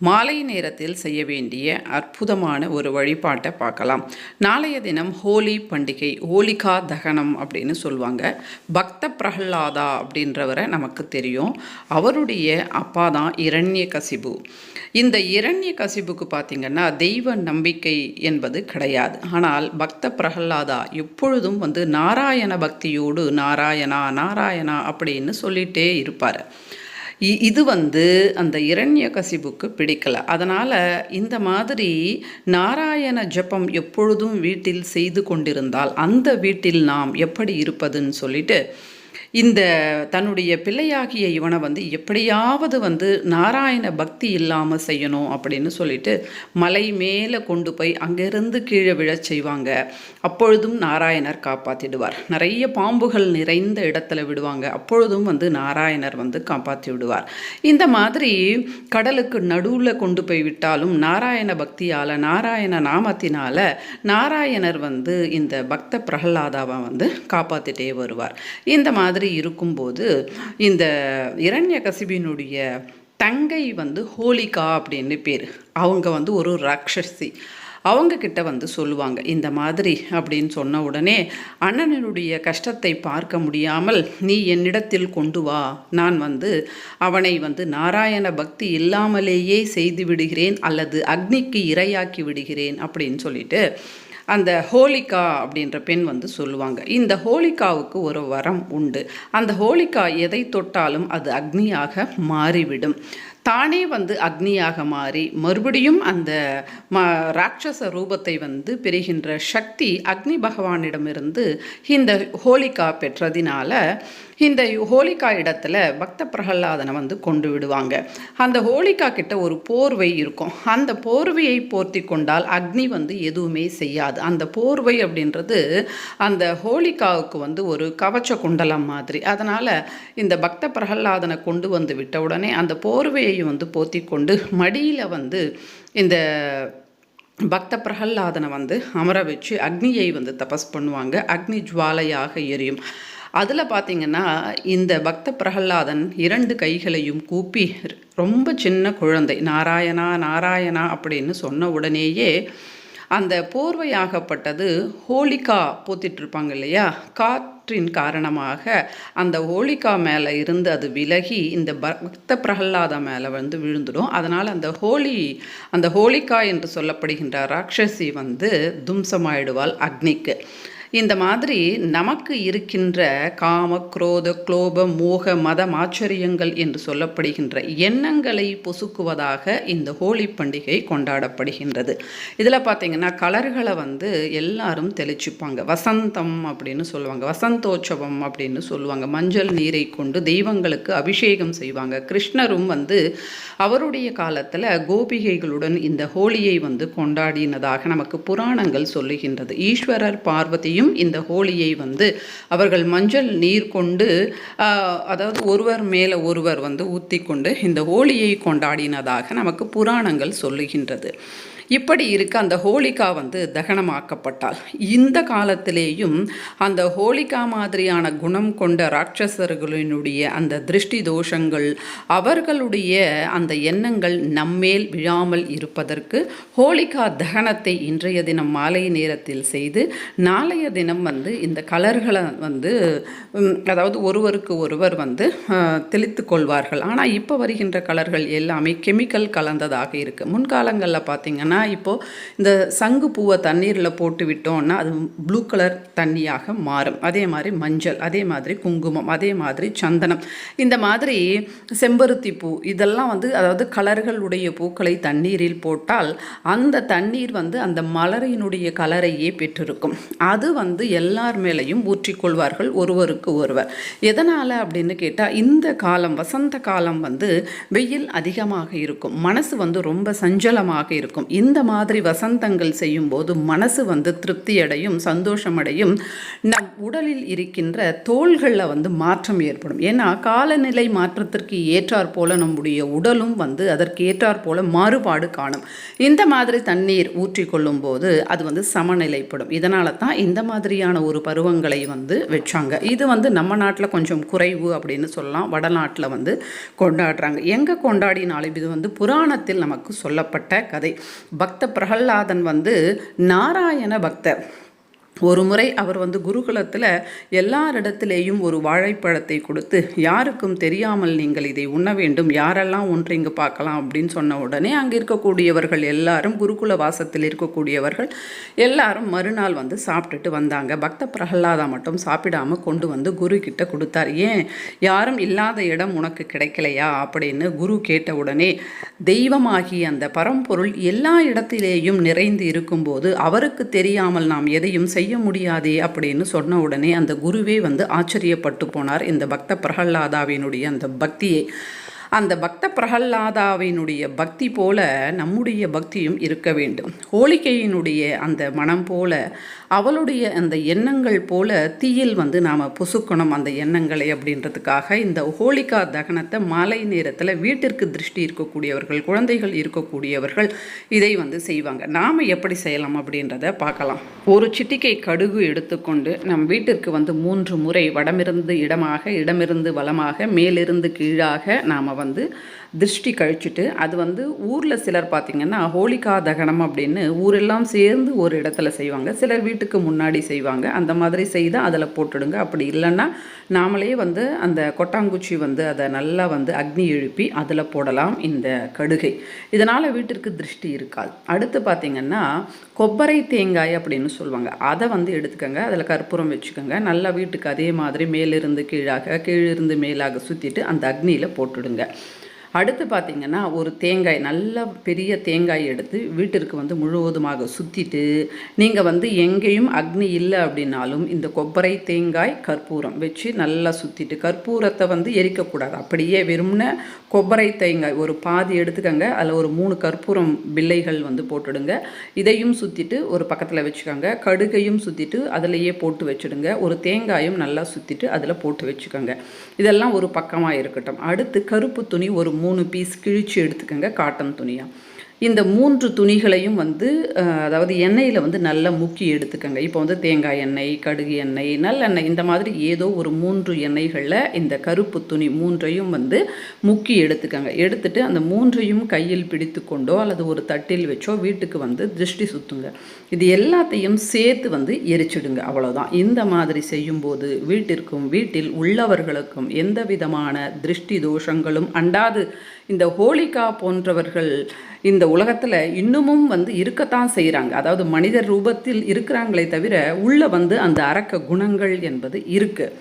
மாலை நேரத்தில் செய்ய வேண்டிய அற்புதமான ஒரு வழிபாட்டை பார்க்கலாம். நாளைய தினம் ஹோலி பண்டிகை ஹோலிகா தகனம் அப்படின்னு சொல்லுவாங்க. பக்த பிரகலாதா அப்படின்றவரை நமக்கு தெரியும். அவருடைய அப்பா தான் இரண்ய கசிபு. இந்த இரண்ய கசிபுக்கு பார்த்திங்கன்னா தெய்வ நம்பிக்கை என்பது கிடையாது. ஆனால் பக்த பிரகலாதா எப்பொழுதும் வந்து நாராயண பக்தியோடு நாராயணா நாராயணா அப்படின்னு சொல்லிகிட்டே இருப்பார். இது வந்து அந்த இரண்ய கசிபுக்கு பிடிக்கல. அதனால் இந்த மாதிரி நாராயண ஜெபம் எப்பொழுதும் வீட்டில் செய்து கொண்டிருந்தால் அந்த வீட்டில் நாம் எப்படி இருப்பதுன்னு சொல்லிட்டு இந்த தன்னுடைய பிள்ளையாகிய இவனை வந்து எப்படியாவது வந்து நாராயண பக்தி இல்லாமல் செய்யணும் அப்படின்னு சொல்லிட்டு மலை மேலே கொண்டு போய் அங்கிருந்து கீழே விழச் செய்வாங்க. அப்பொழுதும் நாராயணர் காப்பாற்றிடுவார் நிறைய பாம்புகள் நிறைந்த இடத்துல விடுவாங்க. அப்பொழுதும் வந்து நாராயணர் வந்து காப்பாற்றி விடுவார். இந்த மாதிரி கடலுக்கு நடுவில் கொண்டு போய் விட்டாலும் நாராயண பக்தியால் நாராயண நாமத்தினால நாராயணர் வந்து இந்த பக்த பிரகலாதாவை வந்து காப்பாற்றிட்டே வருவார். இந்த மாதிரி இருக்கும்போது இந்த இரண்ய கசிபினுடைய தங்கை வந்து ஹோலிகா அப்படின்னு பேர். அவங்க வந்து ஒரு ராட்சசி. அவங்கக்கிட்ட வந்து சொல்லுவாங்க இந்த மாதிரி அப்படின்னு சொன்ன உடனே அண்ணனுடைய கஷ்டத்தை பார்க்க முடியாமல் நீ என்னிடத்தில் கொண்டு வா. நான் வந்து அவனை வந்து நாராயண பக்தி இல்லாமலேயே செய்து விடுகிறேன் அல்லது அக்னிக்கு இரையாக்கி விடுகிறேன் அப்படின்னு சொல்லிட்டு அந்த ஹோலிகா அப்படின்ற பெண் வந்து சொல்லுவாங்க. இந்த ஹோலிகாவுக்கு ஒரு வரம் உண்டு. அந்த ஹோலிகா எதை தொட்டாலும் அது அக்னியாக மாறிவிடும். தானே வந்து அக்னியாக மாறி மறுபடியும் அந்த ம ராட்சச ரூபத்தை வந்து பெறுகின்ற சக்தி அக்னி பகவானிடமிருந்து இந்த ஹோலிகா பெற்றதினால இந்த ஹோலிகா இடத்துல பக்த பிரகலாதனை வந்து கொண்டு விடுவாங்க. அந்த ஹோலிகா கிட்ட ஒரு போர்வை இருக்கும். அந்த போர்வையை போர்த்தி கொண்டால் அக்னி வந்து எதுவுமே செய்யாது. அந்த போர்வை அப்படின்றது அந்த ஹோலிகாவுக்கு வந்து ஒரு கவச்ச குண்டலம் மாதிரி. அதனால் இந்த பக்த பிரகலாதனை கொண்டு வந்து விட்ட உடனே அந்த போர்வையை வந்து போர்த்தி கொண்டு மடியில் வந்து இந்த பக்த பிரகல்லாதனை வந்து அமர வச்சு அக்னியை வந்து தபஸ் பண்ணுவாங்க. அக்னி ஜுவாலையாக எரியும். அதில் பார்த்தீங்கன்னா இந்த பக்த பிரகல்லாதன் இரண்டு கைகளையும் கூப்பி ரொம்ப சின்ன குழந்தை நாராயணா நாராயணா அப்படின்னு சொன்ன உடனேயே அந்த போர்வையாகப்பட்டது ஹோலிகா போத்திட்ருப்பாங்க இல்லையா? காற்றின் காரணமாக அந்த ஹோலிகா மேலே இருந்து அது விலகி இந்த பக்த பிரகல்லாத மேலே வந்து விழுந்துடும். அதனால் அந்த ஹோலி அந்த ஹோலிகா என்று சொல்லப்படுகின்ற ராட்சசி வந்து தும்சமாயிடுவாள் அக்னிக்கு. இந்த மாதிரி நமக்கு இருக்கின்ற காம குரோத குளோப மோக மத ஆச்சரியங்கள் என்று சொல்லப்படுகின்ற எண்ணங்களை பொசுக்குவதாக இந்த ஹோலி பண்டிகை கொண்டாடப்படுகின்றது. இதில் பார்த்தீங்கன்னா கலர்களை வந்து எல்லாரும் தெளிச்சுப்பாங்க. வசந்தம் அப்படின்னு சொல்லுவாங்க. வசந்தோற்சவம் அப்படின்னு சொல்லுவாங்க. மஞ்சள் நீரை கொண்டு தெய்வங்களுக்கு அபிஷேகம் செய்வாங்க. கிருஷ்ணரும் வந்து அவருடைய காலத்தில் கோபிகைகளுடன் இந்த ஹோலியை வந்து கொண்டாடினதாக நமக்கு புராணங்கள் சொல்லுகின்றது. ஈஸ்வரர் பார்வதியும் இந்த ஹோலியை வந்து அவர்கள் மஞ்சள் நீர் கொண்டு ஆஹ், அதாவது ஒருவர் மேலே ஒருவர் வந்து ஊற்றி கொண்டு இந்த ஹோலியை கொண்டாடினதாக நமக்கு புராணங்கள் சொல்லுகின்றது. இப்படி இருக்க அந்த ஹோலிகா வந்து தகனமாக்கப்பட்டாள். இந்த காலத்திலேயும் அந்த ஹோலிகா மாதிரியான குணம் கொண்ட ராட்சசர்களினுடைய அந்த திருஷ்டி தோஷங்கள் அவர்களுடைய அந்த எண்ணங்கள் நம்மேல் விழாமல் இருப்பதற்கு ஹோலிகா தகனத்தை இன்றைய தினம் மாலை நேரத்தில் செய்து நாளைய தினம் வந்து இந்த கலர்களை வந்து அதாவது ஒருவருக்கு ஒருவர் வந்து தெளித்து கொள்வார்கள். ஆனால் இப்போ வருகின்ற கலர்கள் எல்லாமே கெமிக்கல் கலந்ததாக இருக்குது முன்காலங்களில் பார்த்திங்கன்னா இப்போது இந்த சங்கு பூவை தண்ணீரில் போட்டு விட்டோம்னா அது ப்ளூ கலர் தண்ணியாக மாறும். அதே மாதிரி மஞ்சள் அதே மாதிரி குங்குமம் அதே மாதிரி சந்தனம். இந்த மாதிரி செம்பருத்தி பூ இதெல்லாம் வந்து அதாவது கலர்களுடைய பூக்களை தண்ணீரில் போட்டால் அந்த தண்ணீர் வந்து அந்த மலரினுடைய கலரையே பெற்றிருக்கும். அது வந்து எல்லார் மேலேயும் ஊற்றிக்கொள்வார்கள் ஒருவருக்கு ஒருவர். எதனால் அப்படின்னு கேட்டால் இந்த காலம் வசந்த காலம் வந்து வெயில் அதிகமாக இருக்கும். மனசு வந்து ரொம்ப சஞ்சலமாக இருக்கும். இந்த மாதிரி வசந்தங்கள் செய்யும்போது மனசு வந்து திருப்தி அடையும் சந்தோஷமடையும். நம் உடலில் இருக்கின்ற தோள்களில் வந்து மாற்றம் ஏற்படும். ஏன்னா காலநிலை மாற்றத்திற்கு ஏற்றாற் போல நம்முடைய உடலும் வந்து அதற்கு ஏற்றாற் போல மாறுபாடு காணும். இந்த மாதிரி தண்ணீர் ஊற்றிக்கொள்ளும் போது அது வந்து சமநிலைப்படும். இதனால தான் இந்த மாதிரியான ஒரு பருவங்களை வந்து வச்சாங்க. இது வந்து நம்ம நாட்டில் கொஞ்சம் குறைவு அப்படின்னு சொல்லலாம். வடநாட்டில் வந்து கொண்டாடுறாங்க. எங்கே கொண்டாடினாலும் இது வந்து புராணத்தில் நமக்கு சொல்லப்பட்ட கதை. பக்த பிரகல்லாதன் வந்து நாராயண பக்தர். ஒரு முறை அவர் வந்து குருகுலத்தில் எல்லாரிடத்திலேயும் ஒரு வாழைப்பழத்தை கொடுத்து யாருக்கும் தெரியாமல் நீங்கள் இதை உண்ண வேண்டும். யாரெல்லாம் ஒன்று இங்கு பார்க்கலாம்? அப்படின்னு சொன்ன உடனே அங்கே இருக்கக்கூடியவர்கள் எல்லாரும் குருகுல வாசத்தில் இருக்கக்கூடியவர்கள் எல்லாரும் மறுநாள் வந்து சாப்பிட்டுட்டு வந்தாங்க. பக்த பிரகலாதா மட்டும் சாப்பிடாம கொண்டு வந்து குரு கிட்ட கொடுத்தார். ஏன்? யாரும் இல்லாத இடம் உனக்கு கிடைக்கலையா? அப்படின்னு குரு கேட்ட உடனே தெய்வமாகி அந்த பரம்பொருள் எல்லா இடத்திலேயும் நிறைந்து இருக்கும்போது அவருக்கு தெரியாமல் நாம் எதையும் செய்ய முடியாதே அப்படின்னு சொன்ன உடனே அந்த குருவே வந்து ஆச்சரியப்பட்டு போனார். இந்த பக்த பிரகல்லாதாவினுடைய அந்த பக்தியை. அந்த பக்த பிரகல்லாதாவினுடைய பக்தி போல நம்முடைய பக்தியும் இருக்க வேண்டும். ஹோலிகையினுடைய அந்த மனம் போல அவளுடைய அந்த எண்ணங்கள் போல தீயில் வந்து நாம் புசுக்கணும் அந்த எண்ணங்களை அப்படின்றதுக்காக இந்த ஹோலிகா தகனத்தை மாலை நேரத்தில் வீட்டிற்கு திருஷ்டி இருக்கக்கூடியவர்கள் குழந்தைகள் இருக்கக்கூடியவர்கள் இதை வந்து செய்வாங்க. நாம் எப்படி செய்யலாம் அப்படின்றத பார்க்கலாம். ஒரு சிட்டிக்கை கடுகு எடுத்துக்கொண்டு நம் வீட்டிற்கு வந்து மூன்று முறை வடமிருந்து இடமாக இடமிருந்து வளமாக மேலிருந்து கீழாக நாம் வந்து திருஷ்டி கழிச்சிட்டு அது வந்து ஊரில் சிலர் பார்த்திங்கன்னா ஹோலிகா தகனம் அப்படின்னு ஊரெல்லாம் சேர்ந்து ஒரு இடத்துல செய்வாங்க. சிலர் வீட்டுக்கு முன்னாடி செய்வாங்க. அந்த மாதிரி செய்து அதில் போட்டுடுங்க. அப்படி இல்லைன்னா நாமளே வந்து அந்த கொட்டாங்குச்சி வந்து அதை நல்லா வந்து அக்னி எழுப்பி அதில் போடலாம் இந்த கடுகை. இதனால் வீட்டிற்கு திருஷ்டி இருக்காது. அடுத்து பார்த்திங்கன்னா கொப்பரை தேங்காய் அப்படின்னு சொல்லுவாங்க. அதை வந்து எடுத்துக்கோங்க. அதில் கற்பூரம் வச்சுக்கோங்க. நல்லா வீட்டுக்கு அதே மாதிரி மேலிருந்து கீழாக கீழிருந்து மேலாக சுற்றிட்டு அந்த அக்னியில் போட்டுடுங்க. அடுத்து பார்த்திங்கன்னா ஒரு தேங்காய் நல்ல பெரிய தேங்காய் எடுத்து வீட்டிற்கு வந்து முழுவதுமாக சுற்றிட்டு நீங்கள் வந்து எங்கேயும் அக்னி இல்லை அப்படின்னாலும் இந்த கொப்பரை தேங்காய் கற்பூரம் வச்சு நல்லா சுற்றிட்டு கற்பூரத்தை வந்து எரிக்கக்கூடாது. அப்படியே வெறும்ன கொப்பரை தேங்காய் ஒரு பாதி எடுத்துக்கோங்க. அதில் ஒரு மூணு கற்பூரம் பில்லைகள் வந்து போட்டுடுங்க. இதையும் சுற்றிட்டு ஒரு பக்கத்தில் வச்சுக்கோங்க. கடுகையும் சுற்றிட்டு அதிலையே போட்டு வச்சுடுங்க. ஒரு தேங்காயும் நல்லா சுற்றிட்டு அதில் போட்டு வச்சுக்கோங்க. இதெல்லாம் ஒரு பக்கமாக இருக்கட்டும். அடுத்து கருப்பு துணி ஒரு மூணு பீஸ் கிழிச்சு எடுத்துக்கோங்க காட்டன் துணியாக இந்த மூன்று துணிகளையும் வந்து அதாவது எண்ணெயில் வந்து நல்லா முக்கி எடுத்துக்கோங்க. இப்போ வந்து தேங்காய் எண்ணெய் கடுகு எண்ணெய் நல்லெண்ணெய் இந்த மாதிரி ஏதோ ஒரு மூன்று எண்ணெய்களில் இந்த கருப்பு துணி மூன்றையும் வந்து முக்கி எடுத்துக்கோங்க. எடுத்துட்டு அந்த மூன்றையும் கையில் பிடித்து கொண்டோ அல்லது ஒரு தட்டில் வச்சோ வீட்டுக்கு வந்து திருஷ்டி சுற்றுங்க இது எல்லாத்தையும் சேர்த்து வந்து எரிச்சிடுங்க. அவ்வளோதான் இந்த மாதிரி செய்யும்போது வீட்டிற்கும் வீட்டில் உள்ளவர்களுக்கும் எந்த விதமான திருஷ்டி தோஷங்களும் அண்டாது. இந்த ஹோலிகா போன்றவர்கள் இந்த இந்த உலகத்தில் இன்னமும் வந்து இருக்கத்தான் செய்கிறாங்க அதாவது மனிதர் ரூபத்தில் இருக்கிறாங்களே தவிர உள்ளே வந்து அந்த அரக்க குணங்கள் என்பது இருக்குது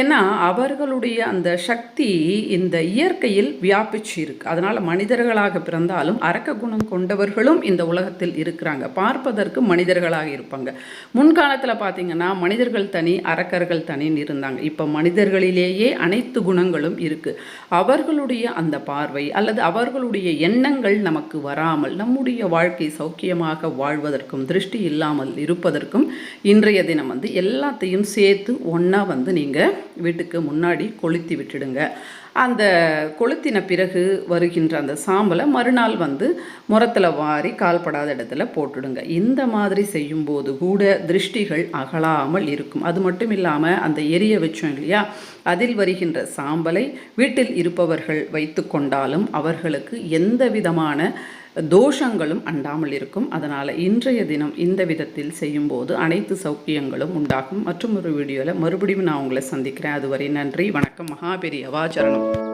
ஏன்னா அவர்களுடைய அந்த சக்தி இந்த இயற்கையில் வியாபிச்சு இருக்கு அதனால் மனிதர்களாக பிறந்தாலும் அரக்க குணம் கொண்டவர்களும் இந்த உலகத்தில் இருக்கிறாங்க. பார்ப்பதற்கு மனிதர்களாக இருப்பாங்க. முன்காலத்தில் பார்த்தீங்கன்னா மனிதர்கள் தனி அரக்கர்கள் தனின்னு இருந்தாங்க. இப்போ மனிதர்களிலேயே அனைத்து குணங்களும் இருக்குது அவர்களுடைய அந்த பார்வை அல்லது அவர்களுடைய எண்ணங்கள் நமக்கு வராமல் நம்முடைய வாழ்க்கை சௌக்கியமாக வாழ்வதற்கும் திருஷ்டி இல்லாமல் இருப்பதற்கும் இன்றைய தினம் வந்து எல்லாத்தையும் சேர்த்து ஒன்றா வந்து நீங்கள் வீட்டுக்கு முன்னாடி கொளுத்தி விட்டுடுங்க. அந்த கொளுத்தின பிறகு வருகின்ற அந்த சாம்பலை மறுநாள் வந்து முரத்தில் வாரி கால்படாத இடத்துல போட்டுடுங்க. இந்த மாதிரி செய்யும்போது கூட திருஷ்டிகள் அகலாமல் இருக்கும். அது மட்டும் இல்லாமல் அந்த எரிய வச்சோம் இல்லையா? அதில் வருகின்ற சாம்பலை வீட்டில் இருப்பவர்கள் வைத்து கொண்டாலும் அவர்களுக்கு எந்த விதமான தோஷங்களும் அண்டாமல் இருக்கும். அதனால் இன்றைய தினம் இந்த விதத்தில் செய்யும்போது அனைத்து சௌக்கியங்களும் உண்டாகும். மற்றும் ஒரு வீடியோவில் மறுபடியும் நான் உங்களை சந்திக்கிறேன். அதுவரை நன்றி வணக்கம் மகாபெரியவா சரணம்.